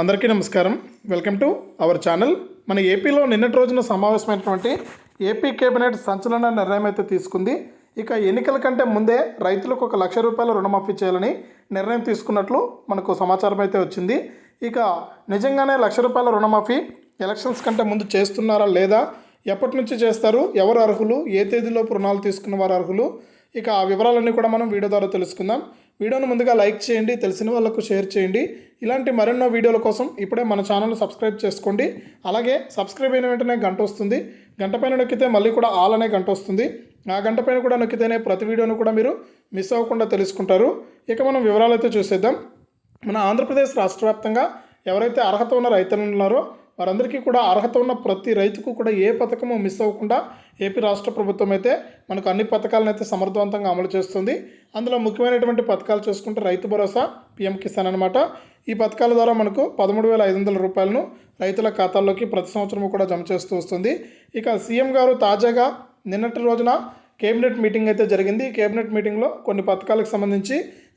అందరికీ నమస్కారం. Welcome to our channel. మన ఏపీలో నిన్నటి రోజున సమావేశమైనటువంటి ఏపీ కేబినెట్ సంచలన నిర్ణయం అయితే తీసుకుంది. ఇక ఎన్నికల కంటే ముందే రైతులకు ఒక లక్ష రూపాయల రుణమాఫీ చేయాలని నిర్ణయం తీసుకున్నట్లు మనకు సమాచారం అయితే వచ్చింది. ఇక నిజంగానే లక్ష రూపాయల రుణమాఫీ ఎలక్షన్స్ కంటే ముందు చేస్తున్నారా లేదా ఎప్పటి నుంచి చేస్తారు ఎవరు అర్హులు ఏ తేదీలోపు రుణాలు తీసుకున్న వారు అర్హులు ఇక ఆ వివరాలన్నీ కూడా మనం వీడియో ద్వారా తెలుసుకుందాం. వీడియోను ముందుగా లైక్ చేయండి తెలిసిన వాళ్ళకు షేర్ చేయండి. ఇలాంటి మరెన్నో వీడియోల కోసం ఇప్పుడే మన ఛానల్ సబ్స్క్రైబ్ చేసుకోండి. అలాగే సబ్స్క్రైబ్ అయిన వెంటనే గంట వస్తుంది. గంట పైన నొక్కితే మళ్ళీ కూడా ఆల్ అనే గంట వస్తుంది. ఆ గంట పైన కూడా నొక్కితేనే ప్రతి వీడియోను కూడా మీరు మిస్ అవ్వకుండా తెలుసుకుంటారు. ఇక మనం వివరాలు అయితే చూసేద్దాం. మన ఆంధ్రప్రదేశ్ రాష్ట్ర వ్యాప్తంగా ఎవరైతే అర్హత ఉన్న రైతులు ఉన్నారో వారందరికీ కూడా అర్హత ఉన్న ప్రతి రైతుకు కూడా ఏ పథకము మిస్ అవ్వకుండా ఏపీ రాష్ట్ర ప్రభుత్వం అయితే మనకు అన్ని పథకాలను అయితే సమర్థవంతంగా అమలు చేస్తుంది. అందులో ముఖ్యమైనటువంటి పథకాలు చూసుకుంటే రైతు భరోసా పిఎం కిసాన్ అనమాట ఈ పథకాల ద్వారా మనకు పదమూడు వేల ఐదు వందల రూపాయలను రైతుల ఖాతాల్లోకి ప్రతి సంవత్సరము కూడా జమ చేస్తూ వస్తుంది. ఇక సీఎం గారు తాజాగా నిన్నటి రోజున కేబినెట్ మీటింగ్ అయితే జరిగింది. కేబినెట్ మీటింగ్లో కొన్ని పథకాలకు సంబంధించి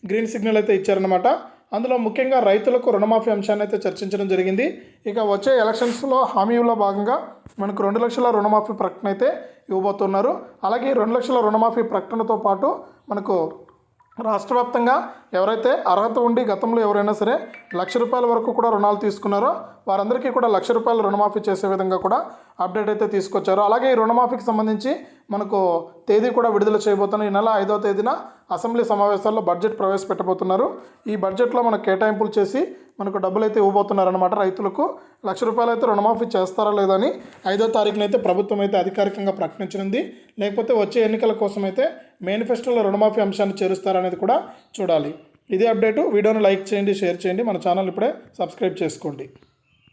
గ్రీన్ సిగ్నల్ అయితే ఇచ్చారనమాట అందులో ముఖ్యంగా రైతులకు రుణమాఫీ అంశాన్ని అయితే చర్చించడం జరిగింది. ఇక వచ్చే ఎలక్షన్స్లో హామీలో భాగంగా మనకు రెండు లక్షల రుణమాఫీ ప్రకటన అయితే ఇవ్వబోతున్నారు. అలాగే రెండు లక్షల రుణమాఫీ ప్రకటనతో పాటు మనకు రాష్ట్ర వ్యాప్తంగా ఎవరైతే అర్హత ఉండి గతంలో ఎవరైనా సరే లక్ష రూపాయల వరకు కూడా రుణాలు తీసుకున్నారో వారందరికీ కూడా లక్ష రూపాయలు రుణమాఫీ చేసే విధంగా కూడా అప్డేట్ అయితే తీసుకొచ్చారు. అలాగే ఈ రుణమాఫీకి సంబంధించి మనకు తేదీ కూడా విడుదల చేయబోతున్న ఈ నెల ఐదో తేదీన అసెంబ్లీ సమావేశాల్లో బడ్జెట్ ప్రవేశపెట్టబోతున్నారు. ఈ బడ్జెట్లో మనకు కేటాయింపులు చేసి మనకు డబ్బులు అయితే ఇవ్వబోతున్నారనమాట రైతులకు. లక్ష రూపాయలు అయితే రుణమాఫీ చేస్తారా లేదని ఐదో తారీఖునైతే ప్రభుత్వం అయితే అధికారికంగా ప్రకటించనుంది. లేకపోతే వచ్చే ఎన్నికల కోసం అయితే మేనిఫెస్టోలో రుణమాఫీ అంశాన్ని చేరుస్తారనేది కూడా చూడాలి. ఇదే అప్డేటు. వీడియోను లైక్ చేయండి షేర్ చేయండి. మన ఛానల్ ఇప్పుడే సబ్స్క్రైబ్ చేసుకోండి.